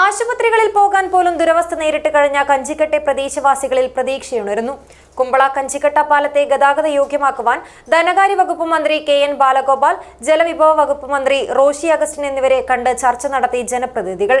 ആശുപത്രികളിൽ പോകാൻ പോലും ദുരവസ്ഥ നേരിട്ട് കഴിഞ്ഞ കഞ്ചിക്കട്ടെ പ്രദേശവാസികളിൽ പ്രതീക്ഷയുണരുന്നു. കുമ്പള കഞ്ചിക്കട്ട പാലത്തെ ഗതാഗത യോഗ്യമാക്കുവാൻ ധനകാര്യ വകുപ്പ് മന്ത്രി കെ എൻ ബാലഗോപാൽ ജലവിഭവ വകുപ്പ് മന്ത്രി റോഷി അഗസ്റ്റിൻ എന്നിവരെ കണ്ട് ചർച്ച നടത്തി ജനപ്രതിനിധികൾ.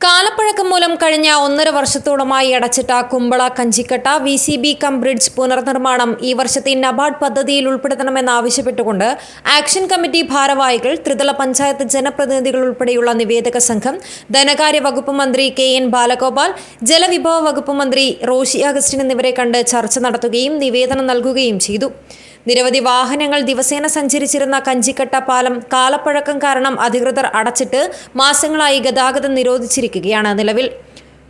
കാലപ്പഴക്കം മൂലം കഴിഞ്ഞ ഒന്നര വർഷത്തോളമായി അടച്ചിട്ട Kumbla Kanchikatta V C B cum bridge പുനർനിർമ്മാണം ഈ വർഷത്തെ നബാർഡ് പദ്ധതിയിൽ ഉൾപ്പെടുത്തണമെന്നാവശ്യപ്പെട്ടുകൊണ്ട് ആക്ഷൻ കമ്മിറ്റി ഭാരവാഹികൾ ത്രിതല പഞ്ചായത്ത് ജനപ്രതിനിധികൾ ഉൾപ്പെടെയുള്ള നിവേദക സംഘം ധനകാര്യ വകുപ്പ് മന്ത്രി കെ എൻ ബാലഗോപാൽ ജലവിഭവ വകുപ്പ് മന്ത്രി റോഷി അഗസ്റ്റിൻ എന്നിവരെ കണ്ട് ചർച്ച നടത്തുകയും നിവേദനം നൽകുകയും ചെയ്തു. നിരവധി വാഹനങ്ങൾ ദിവസേന സഞ്ചരിച്ചിരുന്ന കഞ്ചിക്കട്ട പാലം കാലപ്പഴക്കം കാരണം അധികൃതർ അടച്ചിട്ട് മാസങ്ങളായി ഗതാഗതം നിരോധിച്ചിരിക്കുകയാണ് നിലവിൽ.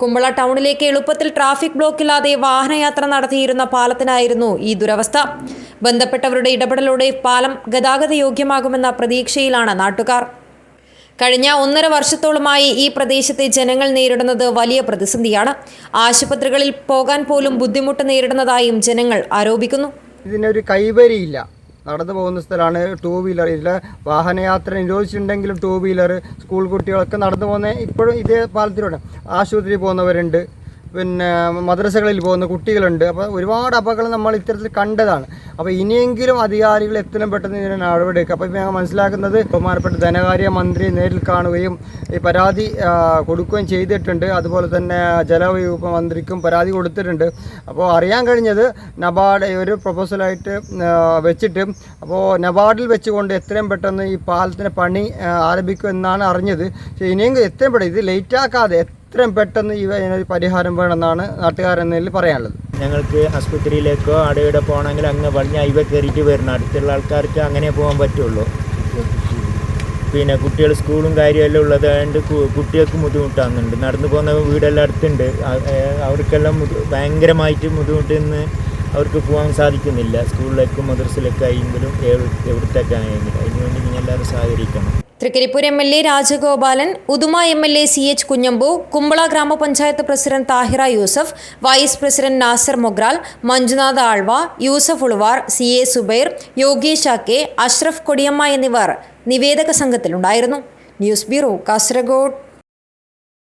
കുമ്പള ടൗണിലേക്ക് എളുപ്പത്തിൽ ട്രാഫിക് ബ്ലോക്കില്ലാതെ വാഹനയാത്ര നടത്തിയിരുന്ന പാലത്തിനായിരുന്നു ഈ ദുരവസ്ഥ. ബന്ധപ്പെട്ടവരുടെ ഇടപെടലോടെ പാലം ഗതാഗത യോഗ്യമാകുമെന്ന പ്രതീക്ഷയിലാണ് നാട്ടുകാർ. കഴിഞ്ഞ ഒന്നര വർഷത്തോളമായി ഈ പ്രദേശത്തെ ജനങ്ങൾ നേരിടുന്നത് വലിയ പ്രതിസന്ധിയാണ്. ആശുപത്രികളിൽ പോകാൻ പോലും ബുദ്ധിമുട്ട് നേരിടുന്നതായും ജനങ്ങൾ ആരോപിക്കുന്നു. ഇതിനൊരു കൈവരിയില്ല. നടന്നു പോകുന്ന സ്ഥലമാണ് ടൂ വീലർ ഇതിലെ വാഹനയാത്ര നിരോധിച്ചിട്ടുണ്ടെങ്കിലും ടൂ വീലർ സ്കൂൾ കുട്ടികളൊക്കെ നടന്നു പോകുന്ന ഇപ്പോഴും ഇതേ പാലത്തിലൂടെ ആശുപത്രിയിൽ പോകുന്നവരുണ്ട്. പിന്നെ മദ്രസകളിൽ പോകുന്ന കുട്ടികളുണ്ട്. അപ്പോൾ ഒരുപാട് അപകടം നമ്മൾ ഇത്തരത്തിൽ കണ്ടതാണ്. അപ്പോൾ ഇനിയെങ്കിലും അധികാരികൾ എത്രയും പെട്ടെന്ന് ഇതിനെ നടപടിയെടുക്കുക അപ്പോൾ ഞങ്ങൾ മനസ്സിലാക്കുന്നത് ബഹുമാനപ്പെട്ട ധനകാര്യ മന്ത്രി നേരിൽ കാണുകയും ഈ പരാതി കൊടുക്കുകയും ചെയ്തിട്ടുണ്ട്. അതുപോലെ തന്നെ ജലവകുപ്പ് മന്ത്രിക്കും പരാതി കൊടുത്തിട്ടുണ്ട്. അപ്പോൾ അറിയാൻ കഴിഞ്ഞത് നബാർഡ് ഒരു പ്രൊപ്പോസലായിട്ട് വെച്ചിട്ട് അപ്പോൾ നബാർഡിൽ വെച്ചുകൊണ്ട് എത്രയും പെട്ടെന്ന് ഈ പാലത്തിന്റെ പണി ആരംഭിക്കും എന്നാണ് അറിഞ്ഞത്. പക്ഷേ ഇനിയെങ്കിലും എത്രയും പെട്ടെന്ന് ഇത് ലേറ്റ് ആക്കാതെ എത്രയും പെട്ടെന്ന് ഇവ ഇതിനൊരു പരിഹാരം വേണമെന്നാണ് നാട്ടുകാരെന്നതിൽ പറയാനുള്ളത്. ഞങ്ങൾക്ക് ആസ്പത്രിയിലേക്കോ അവിടെ ഇവിടെ പോകണമെങ്കിൽ അങ്ങ് വലിഞ്ഞ ഇവ കയറിയിട്ട് വരണം. അടുത്തുള്ള ആൾക്കാർക്ക് അങ്ങനെ പോകാൻ പറ്റുള്ളൂ. പിന്നെ കുട്ടികൾ സ്കൂളും കാര്യമെല്ലാം ഉള്ളതായതുകൊണ്ട് കൊണ്ട് കുട്ടികൾക്ക് ബുദ്ധിമുട്ടാകുന്നുണ്ട് നടന്നു പോകുന്ന വീടെല്ലാം അടുത്തുണ്ട്. അവർക്കെല്ലാം ഭയങ്കരമായിട്ട് ബുദ്ധിമുട്ടിന്ന് അവർക്ക് പോകാൻ സാധിക്കുന്നില്ല. സ്കൂളിലേക്കും മദ്രസിലേക്കും ആയെങ്കിലും എവ്- എവിടത്തേക്ക് ആയെങ്കിലും അതിനുവേണ്ടി നിങ്ങൾ എല്ലാവരും സഹകരിക്കണം. Trikaripur M L A Rajagopalan Uduma M L A C H Kunhambu Kumbla ഗ്രാമപഞ്ചായത്ത് president Thahira Yusuf vice president Nasar Mogral Manjunath Alva Yusuf Uluvar C A Zubair Yogesh ആക്കെ അഷ്റഫ് കൊടിയമ്മ എന്നിവർ നിവേദക സംഘത്തിലുണ്ടായിരുന്നു. News bureau Kasaragod.